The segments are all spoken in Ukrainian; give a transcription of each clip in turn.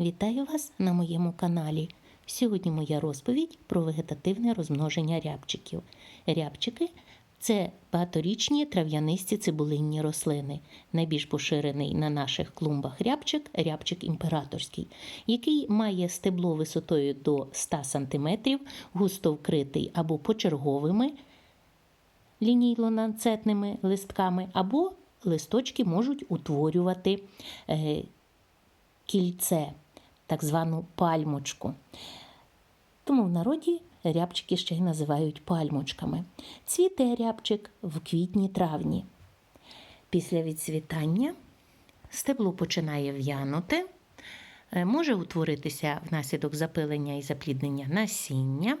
Вітаю вас на моєму каналі. Сьогодні моя розповідь про вегетативне розмноження рябчиків. Рябчики це багаторічні трав'янисті цибулинні рослини. Найбільш поширений на наших клумбах рябчик рябчик імператорський, який має стебло висотою до 100 см, густо вкритий або почерговими лінійно-ланцетними листками, або листочки можуть утворювати е, кільце, так звану пальмочку. Тому в народі рябчики ще й називають пальмочками. Цвіте рябчик в квітні-травні. Після відцвітання стебло починає в'янути, е, може утворитися внаслідок запилення і запліднення насіння.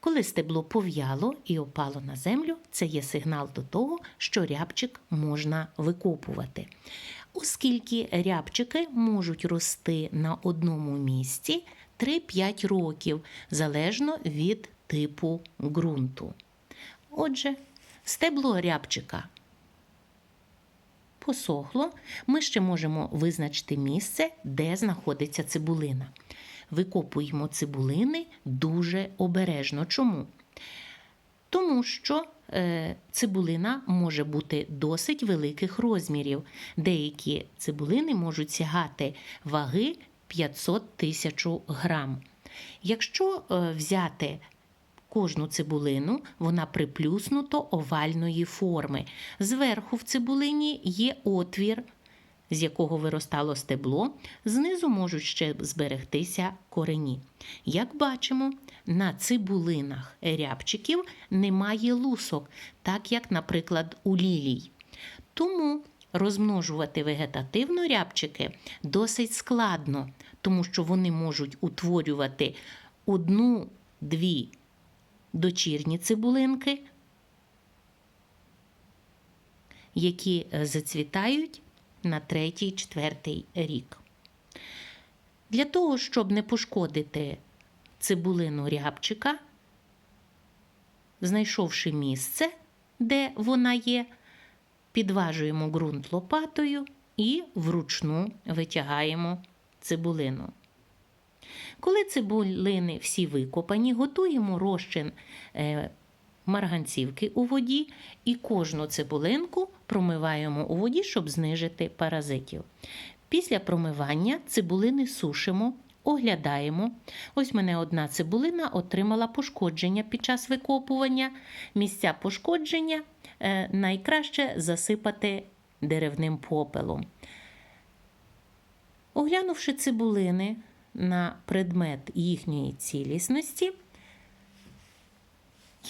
Коли стебло пов'яло і опало на землю, це є сигнал до того, що рябчик можна викопувати. Оскільки рябчики можуть рости на одному місці 3-5 років, залежно від типу ґрунту. Отже, стебло рябчика посохло, ми ще можемо визначити місце, де знаходиться цибулина. Викопуємо цибулини дуже обережно. Чому? Тому що цибулина може бути досить великих розмірів. Деякі цибулини можуть сягати ваги 500 тисяч грам. Якщо е, взяти кожну цибулину, вона приплюснуто овальної форми. Зверху в цибулині є отвір, з якого виростало стебло, знизу можуть ще зберегтися корені. Як бачимо, на цибулинах рябчиків немає лусок, так як, наприклад, у лілій. Тому розмножувати вегетативно рябчики досить складно, тому що вони можуть утворювати одну-дві дочірні цибулинки, які зацвітають на третій, четвертий рік. Для того, щоб не пошкодити цибулину рябчика, знайшовши місце, де вона є, підважуємо ґрунт лопатою і вручну витягаємо цибулину. Коли цибулини всі викопані, готуємо розчин е, марганцівки у воді і кожну цибулинку промиваємо у воді, щоб знижити паразитів. Після промивання цибулини сушимо, оглядаємо. Ось мене одна цибулина отримала пошкодження під час викопування. Місця пошкодження е, найкраще засипати деревним попелом. Оглянувши цибулини на предмет їхньої цілісності,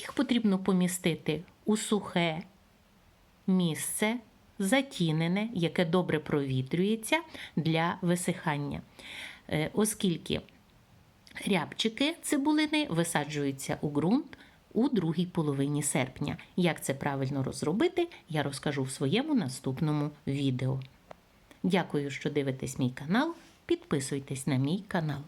їх потрібно помістити у сухе місце, затінене, яке добре провітрюється для висихання. Е, Оскільки рябчики цибулини висаджуються у ґрунт у другій половині серпня. Як це правильно розробити, я розкажу в своєму наступному відео. Дякую, що дивитесь мій канал. Підписуйтесь на мій канал.